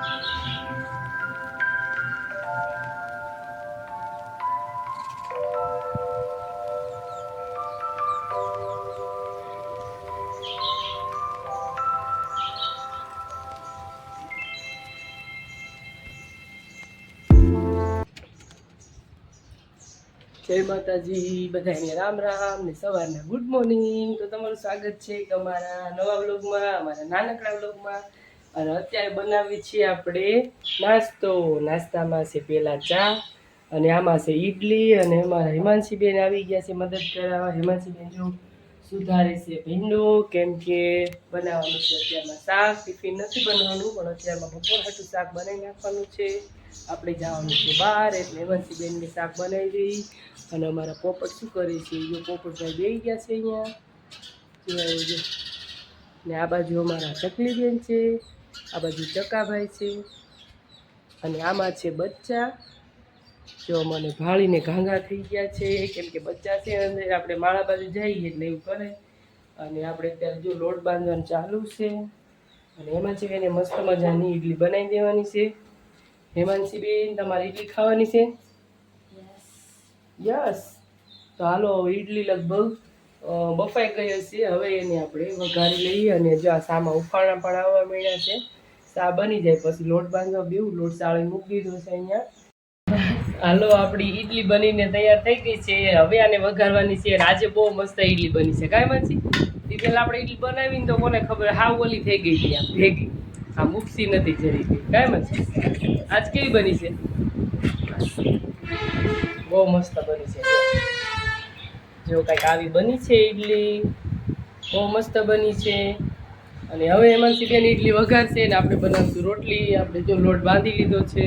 જય માતાજી બધાને રામ રામ ને સવારના ગુડ મોર્નિંગ. તો તમારું સ્વાગત છે અમારા નવા બ્લોગમાં અમારા નાનકડા વ્લોગમાં. અને અત્યારે બનાવી છીએ આપણે નાસ્તો. નાસ્તામાં છે પેલા ચા, અને આમાં છે ઈડલી, અને અમારા હિમાંશીબેન આવી ગયા છે મદદ કરાવવા. હિમાંશીબેન જો સુધારે છે ભીંડું, કેમ કે બનાવવાનું છે અત્યારમાં શાક. ટિફિન નથી બનાવવાનું પણ અત્યારમાં બપોર હાટું શાક બનાવી નાખવાનું છે. આપણે જવાનું છે બહાર, એટલે હેમંતીબેનને શાક બનાવી દઈ. અને અમારા પોપટ શું કરે છે? જો પોપટભાઈ બેસી ગયા છે અહીંયા. ને આ બાજુ અમારા ચકલીબેન છે. આ બાજુ ચકાભાઈ છે. અને આમાં છે બચ્ચા. જો મને ભાળીને ઘાંઘા થઈ ગયા છે, કેમ કે બચ્ચા છે અંદર આપણે માળા બાજુ જઈએ એટલે એવું કરે. અને આપણે અત્યારે જો લોટ બાંધવાનું ચાલુ છે. અને એમાં છે એને મસ્ત મજાની ઈડલી બનાવી દેવાની છે. હેમાંશીબેન, તમારે ઈડલી ખાવાની છે? યસ. તો હાલો ઈડલી લગભગ બફાઈ ગઈ હશે. હવે એને આપણે વઘારી લઈએ અને જો આ સામા ઉફાણા પણ આવવા મળ્યા છે. સા બની જાય. પછી લોટ બાંધવા બેવું લોટ સાળી મૂકી દીધો છે અહીંયા. હાલો, આપણી ઈડલી બનીને તૈયાર થઈ ગઈ છે. હવે આને વઘારવાની છે આજે બહુ મસ્ત ઈડલી બની છે. કાંઈ માનસી? એ પહેલાં આપણે ઈડલી બનાવીને તો કોને ખબર? હાવ ઓલી થઈ ગઈ હતી આમ, ભેગી. આ મુકસી નથી જરી ગઈ કાંઈ માનસી? આજ કેવી બની છે? બહુ મસ્ત બની છે. જો કંઈક આવી બની છે ઈડલી. બહુ મસ્ત બની છે. અને હવે હેમાંશી બેન ઈડલી વઘારશે ને આપણે બનાવશું રોટલી, આપણે જો લોટ બાંધી લીધો છે.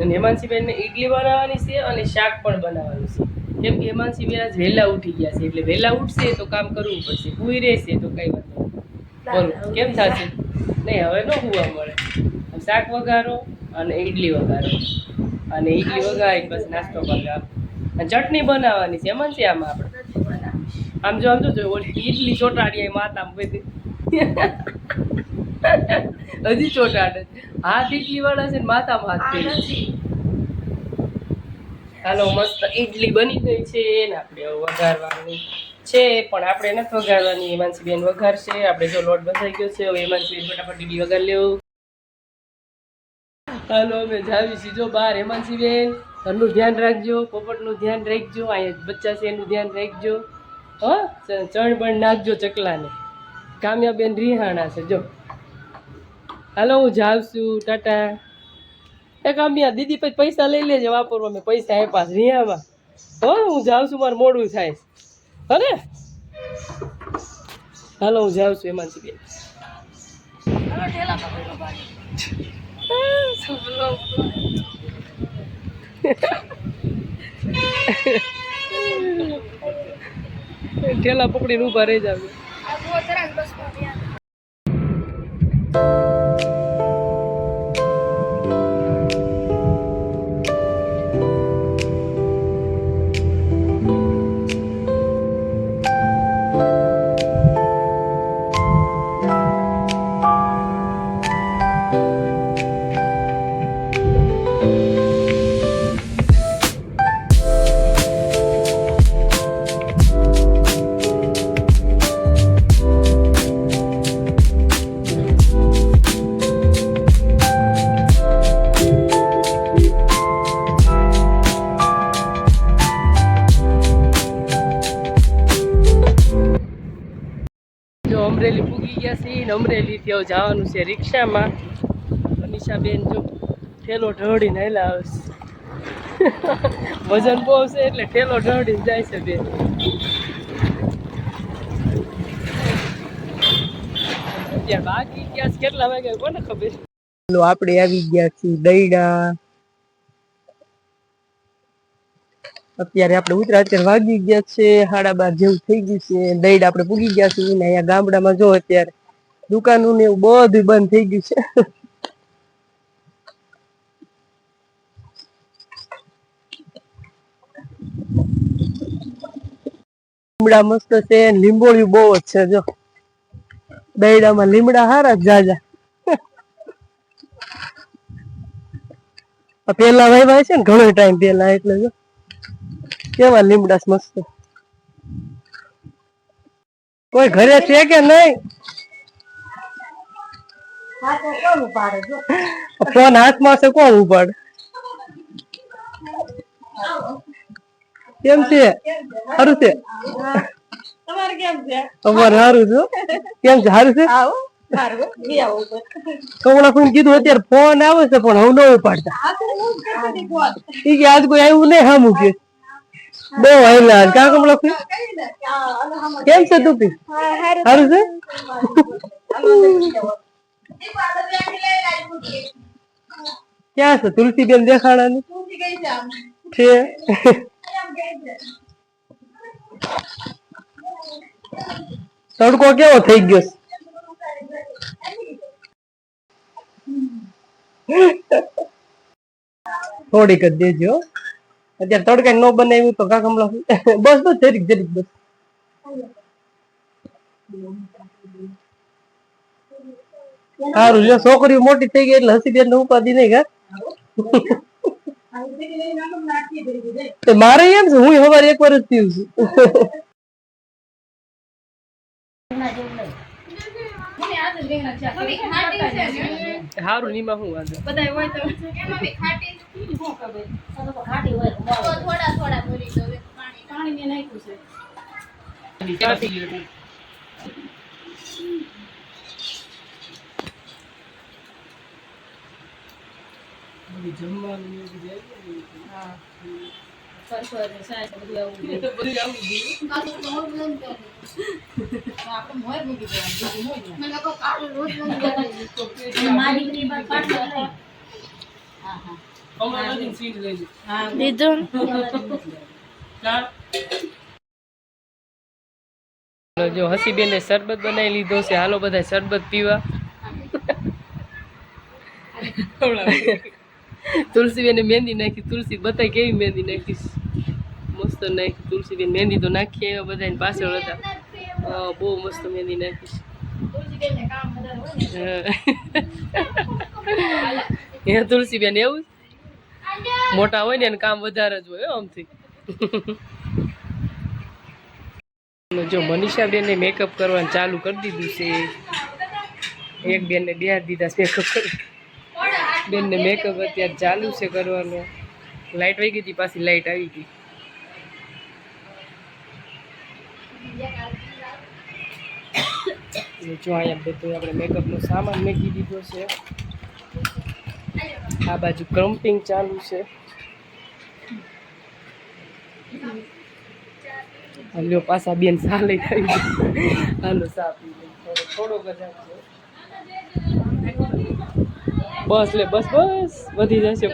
અને હેમાંશી ઇડલી બનાવવાની છે અને શાક પણ બનાવવાનું છે. કેમ કે હેમાંશી બેન આજ વહેલા ઉઠી ગયા છે, એટલે વહેલા ઉઠશે તો કામ કરવું પડશે, હુઈ રહેશે તો કઈ નહીં. બોલો, કેમ થશે? નહીં, હવે ન હુવા મળે. શાક વઘારો અને ઈડલી વઘારો. અને ઈડલી વઘારી પછી નાસ્તો કરી અને ચટણી બનાવવાની છે હેમાનસી આમાં આપણે. આમ જો આમ જો ઓલી ઈડલી ચોટાડી માતા બધી. હજી ચોટાડે. હાથ ઈડલી વાળા છે ને માથામાં હાથ હાલો મસ્ત ઈડલી બની ગઈ છે ને આપણે વઘારવાની છે પણ આપણે નથી વઘારવાની. હેમાંશી બેન વઘારશે. આપણે જો લોટ બંધાઈ ગયો છે હવે હેમાંશી બેન ફટાફટ ઇડલી વઘાર લેવું. હાલો અમે જાવી છીએ જો બહાર. હેમાંશી બેન ઘરનું ધ્યાન રાખજો પોપટનું ધ્યાન રાખજો. અહીંયા બચ્ચા છે એનું ધ્યાન રાખજો. હા ચણ પણ નાખજો ચકલાને. કામ્યાબેન રિહાણા છે, જો. હાલો, હું જાઉં છું, ટાટા. એ કામ્યા, દીદી પછી પૈસા લઈ લેજે વાપરવા, મેં પૈસા આપ્યા રિહામાં હો, હું જાઉં છું, મારે મોડું થાય હો હાલો, હું જાઉં છું એમાં બેન. ઠેલા પકડીને ઊભા રહી જાવ A rua atrás do nosso. ગયા અમરેલીથી હવે જવાનું છે રિક્ષામાં. અનિશાબેન જો ઠેલો ઢળીને હેલા આવશે વજન બહુ છે એટલે ઠેલો ઢળીને જાય છે બેન. અત્યારે બાકી છે કેટલા વાગ્યા કોને ખબર? આપણે આવી ગયા છીએ દઈડા અત્યારે આપણે અત્યારે વાગી ગયા છે, સાડા બાર જેવું થઈ ગયું છે. દઈડ આપણે પૂગી ગયા છીએ ગામડામાં જો અત્યારે. દુકાનો ને એવું બધું બંધ થઈ ગયું છે. લીમડા મસ્ત છે લીંબોળિયું બહુ જ છે જો. દઈડામાં લીમડા હારા જાજા. પેલા વહેવાય છે ને ઘણો ટાઈમ પેલા એટલે જો. કેવા લીમડા મસ્ત. કોઈ ઘરે છે કે નહીં? ફોન હાથમાં છે કોણ ઉપાડ? કેમ છે? સારું છે? તમારે કેમ છે? તમારે સારું છે કેમ છે? સારું છે? કમળા કોઈ કીધું અત્યારે ફોન આવે છે પણ હું ન ઉપાડતા. ઈ કે આજ કોઈ આવ્યું નહીં હામું કે. બહુ હાલ્યા કા કમળા કોઈ કેમ છે તું સારું છે ક્યાં છે? તુલસીબેન દેખાડાની છે. તડકો કેવો થઈ ગયો થોડીક જ દેજો. અત્યારે તડકા ન બનાવ્યું તો કા કમળા બસ બસ, જરીક જરીક, બસ. સારું જો છોકરીઓ મોટી થઈ ગઈ એટલે હસી બેન ઉપાધિ નહીં કા મારે એમ છે હું સવારે એક વાર જ પીવું છું. ખાટી ને? સારું નીમાં હું વાંધો? બધા હોય તો. ખાટી શું ખબર? તો થોડા થોડા ભરી દો પાણી પાણી મેં નાખ્યું છે સરસર ને સાસ બધું આવું જોઈએ. કાચું તો મોર લઈને બેઠી. તો આપણે મોર મૂકી દેવાનું, બીજું મોર નહીં. મને કહો કાળું રોજ લઈને બેઠી. મારી દીકરી બાર કાઢી લઈ. હા, હા. હા. જો હસીબેને શરબત બનાવી લીધો છે. હાલો બધા શરબત પીવા. તુલસીબેને મહેંદી નાખી, તુલસી બતાય કેવી મહેંદી નાખી? મસ્ત નાખી તુલસીબેન મહેંદી તો નાખી એવા બધા પાછળ હતા. બહુ મસ્ત મહેંદી નાખી તુલસીબેનને કામ વધારે હે તુલસીબેન એવું? મોટા હોય ને એને કામ વધારે જ હોય આમથી. જો મનીષા બેને મેકઅપ કરવાનું ચાલુ કરી દીધું છે. એક બેનને બિહાર દીધા મેકઅપ કરી બેનને મેકઅપ અત્યારે ચાલુ છે કરવાનો લાઈટ વહી ગઈ હતી, પાછી લાઈટ આવી ગઈ જો અહીંયા બધું આપણે મેકઅપનો સામાન મેકી દીધો છે આ બાજુ ક્રમ્પિંગ ચાલુ છે હાલ્યો પાછા બેન સા લઈ આવી. હાલો સા પી. થોડો થોડોક જ આપજો. બસ લે બસ બસ વધી જશે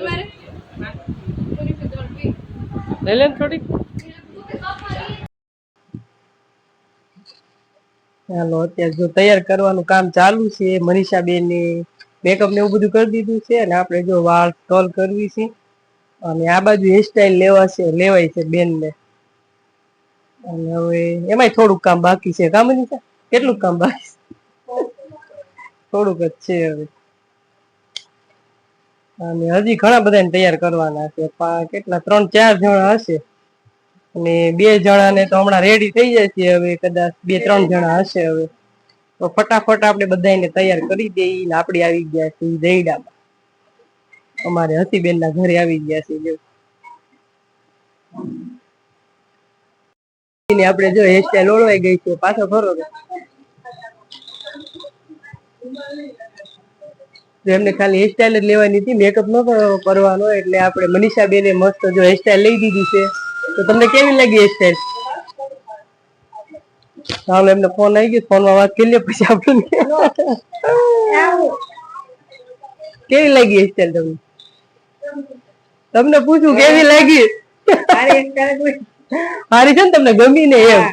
લઈ લે થોડીક. ચાલો અત્યારે જો તૈયાર કરવાનું કામ ચાલુ છે મનીષા બેન ને મેકઅપ ને એવું બધું કરી દીધું છે અને આપણે જો વાળ ટોલ કરવી છે અને આ બાજુ હેરસ્ટાઈલ લેવા છે લેવાય છે બેન ને અને હવે એમાંય થોડુંક કામ બાકી છે કામ કેટલું કામ બાકી થોડુંક જ છે હવે. અને હજી ઘણા બધાને તૈયાર કરવાના છે. કેટલા, ત્રણ, ચાર જણા હશે. અને બે જણાને તો હમણાં રેડી થઈ જાય છે હવે, કદાચ બે, ત્રણ જણા હશે હવે. તો ફટાફટ આપણે બધાને તૈયાર કરી દઈએ ને આપણે આવી ગયા છે દૈડામાં અમારે હસીબેન ના ઘરે આવી ગયા છે, જો. ને આપણે જો હેરસ્ટાઈલ ઓળવાઈ ગઈ છે, પાછો ફરો. તો. એમને ખાલી હેરસ્ટાઈલ જ લેવાની હતી મેકઅપ ન કરવાનો એટલે આપણે મનીષા બેને મસ્ત જો હેરસ્ટાઈલ લઈ દીધી છે. તો તમને કેવી લાગી હેરસ્ટાઈલ ચાલો એમને ફોન આવી ગયો ફોનમાં વાત કરી લે પછી આપણે કેવી લાગી હેરસ્ટાઈલ તમને? તમને પૂછું કેવી લાગી? હારી છે ને તમને ગમી ને એમ.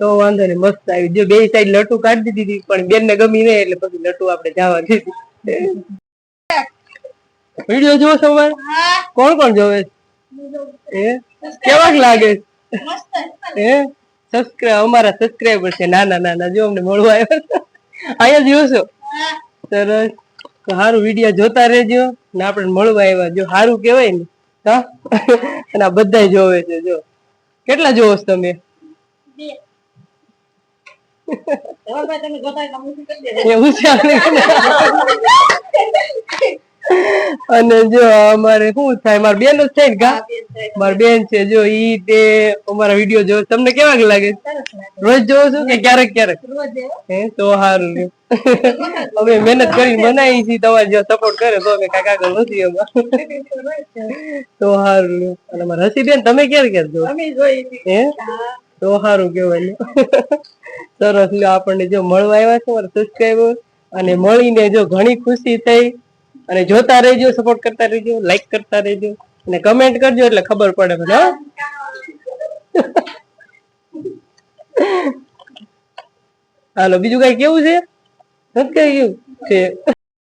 તો વાંધો નહીં મસ્ત આવી. જો બે સાઈડ લટુ કાઢી દીધી પણ બેન ને ગમી ને એટલે પછી લટુ આપણે જવા દીધી. વીડિયો જોવો સવાર કોણ કોણ જોવે? છે? એ? કેવાક લાગે? છે? એ? સબસ્ક્રાઇબ અમારા સબસ્ક્રાઇબર છે. નાના નાના. જો અમને મળવા આવ્યા અહીંયા જ જોશો સરસ. તો સારું વીડિયો જોતા રહેજો. ને આપણે મળવા આવ્યા. જો સારું કહેવાય ને હા? અને આ બધા જોવે છે જો. કેટલા જોવો છો તમે? એવું છે અને જો અમારે શું થાય? મારી બેન જ થાય ને કા મારી બેન છે જો ઈ તે અમારા વીડિયો જો તમને કેવા લાગે? રોજ જોવો છો કે ક્યારેક ક્યારેક? હે તો સારું. અમે મહેનત કરી બનાવી છીએ તમારે જો સપોર્ટ કરે તો અમે કાકા આગળ નથી એમાં તો સારું. અને અમારા હસીબેન તમે ક્યારે ક્યારે જો હે? તો સારું કેવાય સરસ લો આપણને જો મળવા આવ્યા છે મારા સબસ્ક્રાઈબર અને મળીને જો ઘણી ખુશી થઈ, અને જોતા રહેજો સપોર્ટ કરતા રહેજો લાઈક કરતા રહેજો, અને કમેન્ટ કરજો એટલે ખબર પડે મને હાલો, બીજું કઈ કેવું છે? નથી કેવું છે.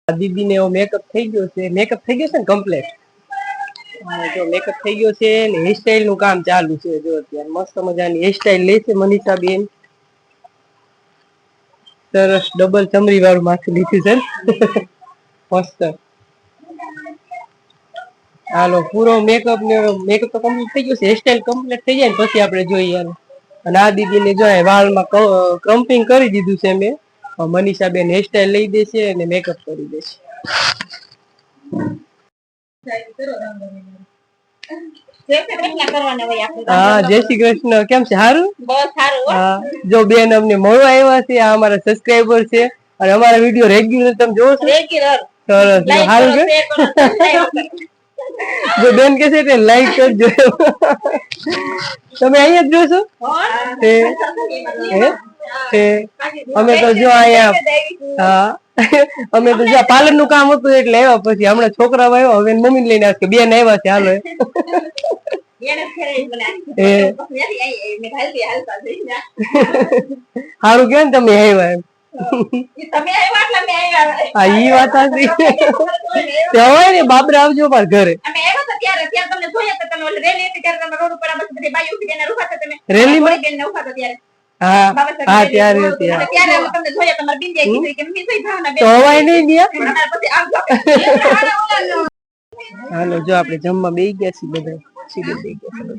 દીદી દીદીને મેકઅપ થઈ ગયો છે. મેકઅપ થઈ ગયો છે ને કમ્પ્લેટ જો મેકઅપ થઈ ગયો છે ને હેરસ્ટાઈલનું કામ ચાલુ છે જો અત્યારે મસ્ત મજાની હેરસ્ટાઈલ લે છે મનીષા બેન સરસ ડબલ ચમરી વાળું માથું લીધું છે. મસ્ત. હાલો, પૂરો મેકઅપ ને મેકઅપ તો કમ્પ્લીટ થઈ ગયો છે. હેરસ્ટાઈલ કમ્પ્લીટ થઈ જાય ને પછી આપણે જોઈએ અને આ દીદીને જો વાળમાં ક્રમ્પિંગ કરી દીધું છે મેં મનીષા બેન હેરસ્ટાઈલ લઈ દેશે અને મેકઅપ કરી દેશે. જય શ્રી કૃષ્ણ. કેમ છે? સારું જો બેન અમને મળવા આવ્યા છે આ અમારા સબસ્ક્રાઈબર છે. અને અમારા વીડિયો રેગ્યુલર તમે જોવો છો? સરસ સારું છે? જો બેન કે છે તે લાઈક કરજો. તમે અહીંયા જ જોશો અમે તો જો અહીંયા હા. અમે તો જો પાર્લરનું કામ હતું એટલે આવ્યા પછી હમણાં છોકરા આવ્યો હવે મમ્મી લઈને આવશે. કે બેન આવ્યા છે હાલો. સારું કેવાય ને તમે આવ્યા એમ. હા ઈ વાત હોય ને બાબરા આવજો પણ ઘરે. રેલીમાં? હા હા ત્યારે હા. તો હવાય નહીં હાલો જો આપણે જમવા બે ગયા છીએ બધા. સીધે બે ગયા.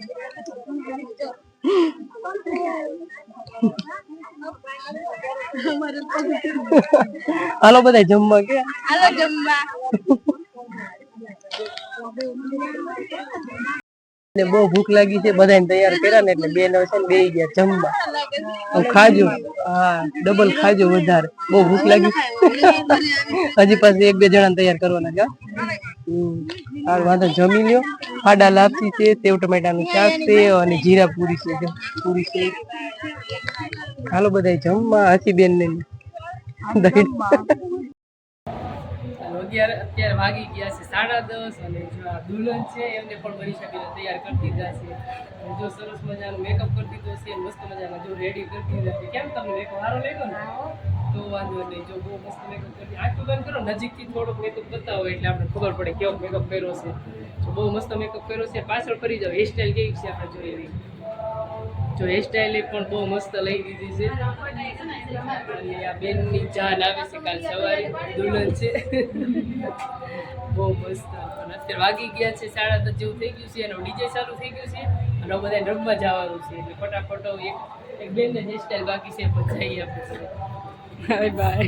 હાલો બધા જમવા ગયા. ને બહુ ભૂખ લાગી છે બધાને તૈયાર કર્યા ને એટલે બેન છે ને બે ગયા જમવા. ખાજો હા ડબલ ખાજો વધારે. બહુ ભૂખ લાગી. હજી પાછી એક બે જણા તૈયાર કરવાના છે હો. વાંધો. જમી લ્યો. ફાડા લાપસી છે સેવ ટમેટાનું શાક છે અને જીરા પૂરી છે પૂરી છે. હાલો બધા જમવા હસી બેન ને અત્યારે અત્યારે વાગી ગયા છે સાડા દસ અને જો આ દુલ્હન છે એમને પણ મળી શકે તૈયાર કરી દીધા છે. જો સરસ મજાનો મેકઅપ કરી દીધો છે મસ્ત મજાનો જો રેડી કરી દીધા છે. કેમ તમને મેકઅપ સારો લાગ્યો ને? તો વાંધો નહીં. જો બહુ મસ્ત મેકઅપ કરી આંખો બંધ કરો નજીકથી થોડોક મેકઅપ બતાવો એટલે આપણે ખબર પડે કેવો મેકઅપ કર્યો છે. બહુ મસ્ત મેકઅપ કર્યો છે પાછળ ફરી જાવ હેરસ્ટાઈલ કેવી છે આપણે જોઈએ. જો હેરસ્ટાઈલ પણ બહુ મસ્ત લઈ દીધી છે. આ બેનની જાન આવે છે કાલ સવારે. દુલ્હન છે. બહુ મસ્ત. અત્યારે વાગી ગયા છે સાડા દસ જેવું થઈ ગયું છે. એનો ડીજે ચાલુ થઈ ગયું છે. અને બધાને રમવા જવાનું છે. એટલે ફટાફટ એક એક બેનને હેરસ્ટાઈલ બાકી છે. પછી જઈએ આપણે. Bye bye.